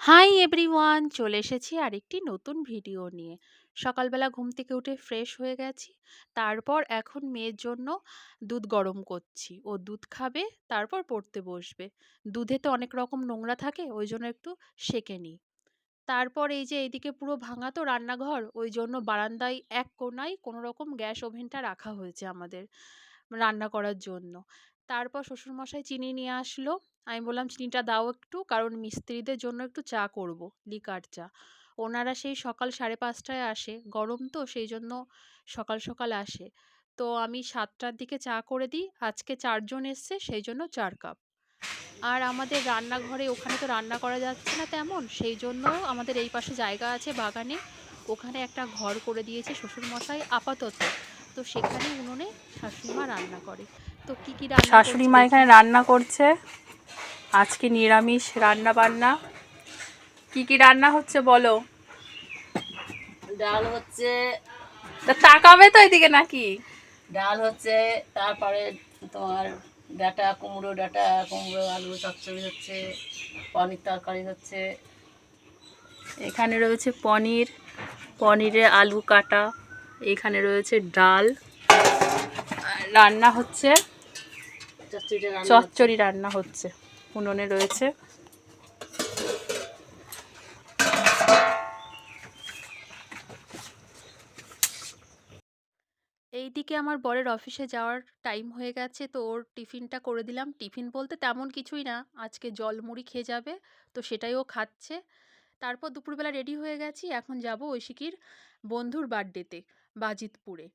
Hi everyone, চলে এসেছি আরেকটি নতুন ভিডিও নিয়ে। সকালবেলা ঘুম থেকে উঠে ফ্রেশ হয়ে গেছি, তারপর এখন মেয়ের জন্য দুধ গরম করছি। ও দুধ খাবে, তারপর পড়তে বসবে। দুধে তো অনেক রকম নোংরা থাকে, ওই জন্য একটু সেকে নিই। তারপর এই যে এইদিকে পুরো ভাঙা তো রান্নাঘর, ওই জন্য বারান্দায় এক কোনায় কোনো রকম গ্যাস ওভেনটা রাখা হয়েছে আমাদের রান্না করার জন্য। তারপর শ্বশুরমশাই চিনি নিয়ে আসলো। আমি বললাম, চিনিটা দাও একটু, কারণ মিস্ত্রিদের জন্য একটু চা করব, লিকার চা। ওনারা সেই সকাল সাড়ে পাঁচটায় আসে। গরম তো, সেই জন্য সকাল সকাল আসে। তো আমি সাতটার দিকে চা করে দিই। আজকে চারজন এসছে, সেই জন্য চার কাপ। আর আমাদের রান্নাঘরে, ওখানে তো রান্না করা যাচ্ছে না তেমন, সেই জন্য আমাদের এই পাশে জায়গা আছে বাগানে। ওখানে একটা ঘর করে দিয়েছে শ্বশুরমশাই, আপাতত। তো সেখানে উনুনে শাশুড়িমা রান্না করে। তো কি কি রান্না শাশুড়ি মা এখানে রান্না করছে। আজকে নিরামিষ রান্না বান্না। কি কি রান্না হচ্ছে বলো? ডাল হচ্ছে তা তাকাবে তো এদিকে নাকি? ডাল হচ্ছে তারপরে তোমার ডাটা কুমড়ো ডাটা কুমড়ো আলু চচ্চড়ি হচ্ছে পনির তরকারি হচ্ছে। এখানে রয়েছে পনির পনিরে আলু কাটা এখানে রয়েছে ডাল। রান্না হচ্ছে। চচ্চড়ি রান্না হচ্ছে। উনুনে রয়েছে। এইদিকে আমার বরের অফিসে যাওয়ার টাইম হয়ে গেছে, তো ওর টিফিনটা করে দিলাম। টিফিন বলতে তেমন কিছুই না, আজকে জল মুড়ি খেয়ে যাবে, তো সেটাই ও খাচ্ছে। তারপর দুপুরবেলা রেডি হয়ে গেছি, এখন যাব ঐশিকির বন্ধুর বার্থডেতে বাজিতপুরে।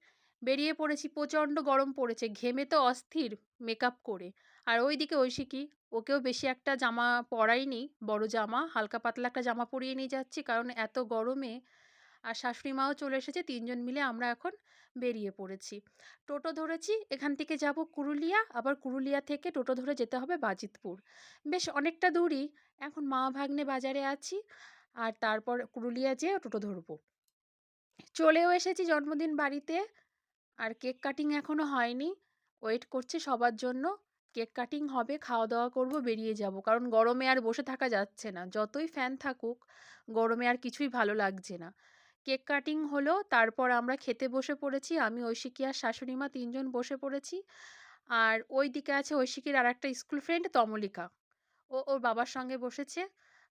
বেরিয়ে পড়েছি, প্রচণ্ড গরম পড়েছে, ঘেমে তো অস্থির মেকআপ করে। আর ওইদিকে ঐশিকি, ওকেও বেশি একটা জামা পরাইনি, বড় জামা, হালকা পাতলা একটা জামা পরিয়ে নিয়ে যাচ্ছি কারণ এত গরমে। আর শাশুড়ি মাও চলে এসেছে, তিনজন মিলে আমরা এখন বেরিয়ে পড়েছি। টোটো ধরেছি, এখান থেকে যাব কুরুলিয়া, আবার কুরুলিয়া থেকে টোটো ধরে যেতে হবে বাজিতপুর। বেশ অনেকটা দূরই, এখন মা ভাগ্নে বাজারে আছি, আর তারপর কুরুলিয়া যেয়ে টোটো ধরবো। চলেও এসেছি জন্মদিন বাড়িতে আর কেক কাটিং এখনও হয়নি। ওয়েট করছে সবার জন্য। কেক কাটিং হবে খাওয়া দাওয়া করব, বেরিয়ে যাব। কারণ গরমে আর বসে থাকা যাচ্ছে না। যতই ফ্যান থাকুক, গরমে আর কিছুই ভালো লাগছে না। কেক কাটিং হলো, তারপর আমরা খেতে বসে পড়েছি। আমি, ঐশিকী আর শাশুড়ি মা তিনজন বসে পড়েছি। আর ওই দিকে আছে ঐশিকীর আর একটা স্কুল ফ্রেন্ড, তমলিকা। ও ওর বাবার সঙ্গে বসেছে।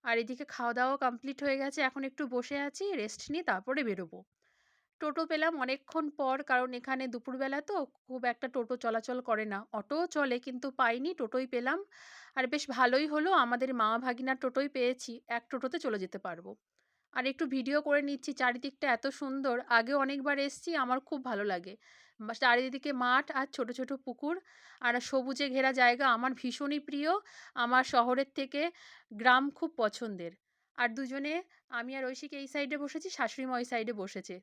আর এদিকে খাওয়া দাওয়া কমপ্লিট হয়ে গেছে। এখন একটু বসে আছি, রেস্ট নিয়ে তারপরে বেরোবো। টোটো পেলাম অনেকক্ষণ পর। কারণ এখানে দুপুরবেলা তো খুব একটা টোটো চলাচল করে না। অটোও চলে কিন্তু পাইনি, টোটোই পেলাম। আর বেশ ভালোই হলো, আমাদের মা ভাগিনার টোটোই পেয়েছি, এক টোটোতে চলে যেতে পারব। আর একটু ভিডিও করে নিচ্ছি, চারিদিকটা এত সুন্দর। আগেও অনেকবার এসেছি, আমার খুব ভালো লাগে। চারিদিকে মাঠ আর ছোট ছোট পুকুর। আর সবুজে ঘেরা জায়গা আমার ভীষণই প্রিয়। আমার শহরের থেকে গ্রাম খুব পছন্দের। আর দুজনে, আমি আর ঐশিক এই সাইডে বসেছি, শাশুড়িমা ওই সাইডে বসেছে।